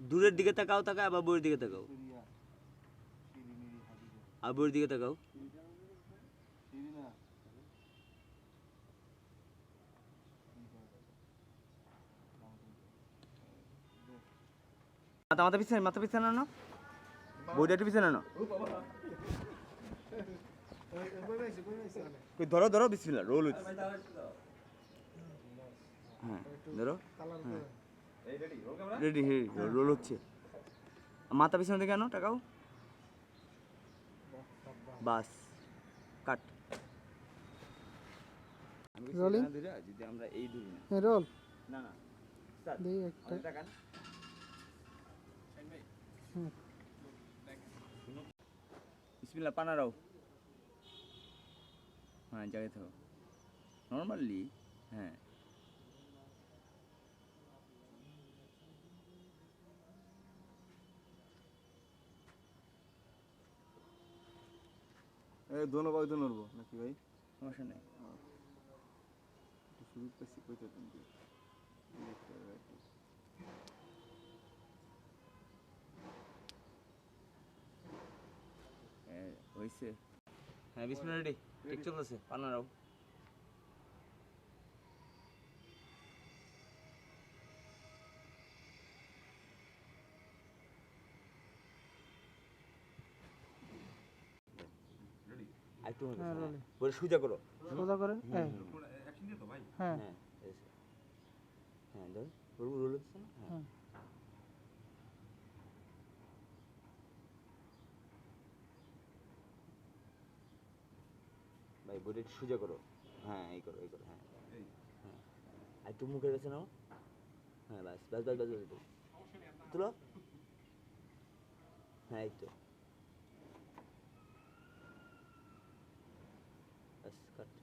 দূরের দিকে তাকাও তাকাও, আবার বইয়ের দিকে তাকাও। আর বইয়ের দিকে তাকাও। মাথা মাথা পিছনে মাথা পিছনে আনো। বইটা একটু পিছনে আনো। ধরো ধরো, বিসমিল্লাহ রোল হচ্ছে হ্যাঁ ধরো। হ্যাঁ। রেডি রেডি রোল হচ্ছে মাথা পিছনে দিকে আনো টাকাও। বাস কাট। আমি বলছি Rolling? না ধরে, যদি আমরা এই ধরি না। হ্যাঁ রোল না না। start. একটা। আমাদের বিসমিল্লাহ পানারাও হ্যাঁ জায়গায় থাকো নর্মালি হ্যাঁ। নাকি ভাই? সমস্যা নেই। সুযোগ কইতে তুমি। হ্যাঁ, হয়েছে হ্যাঁ বিসমিল্লাহ রেডি। ঠিক চলতেছে পানারাও একটু হ্যাঁ, বলে সুজা করো। সোজা করে হ্যাঁ। হ্যাঁ। হ্যাঁ হ্যাঁ ধর রোল রোল হচ্ছে না? হ্যাঁ। ভাই বডি সোজা করো। হ্যাঁ এই করো এই করো হ্যাঁ। হ্যাঁ। আর একটু মুখের কাছে নাও। হ্যাঁ বাস বাস বাস বাস বাস বাস। তুলো। হ্যাঁ এই তো। বাস কাট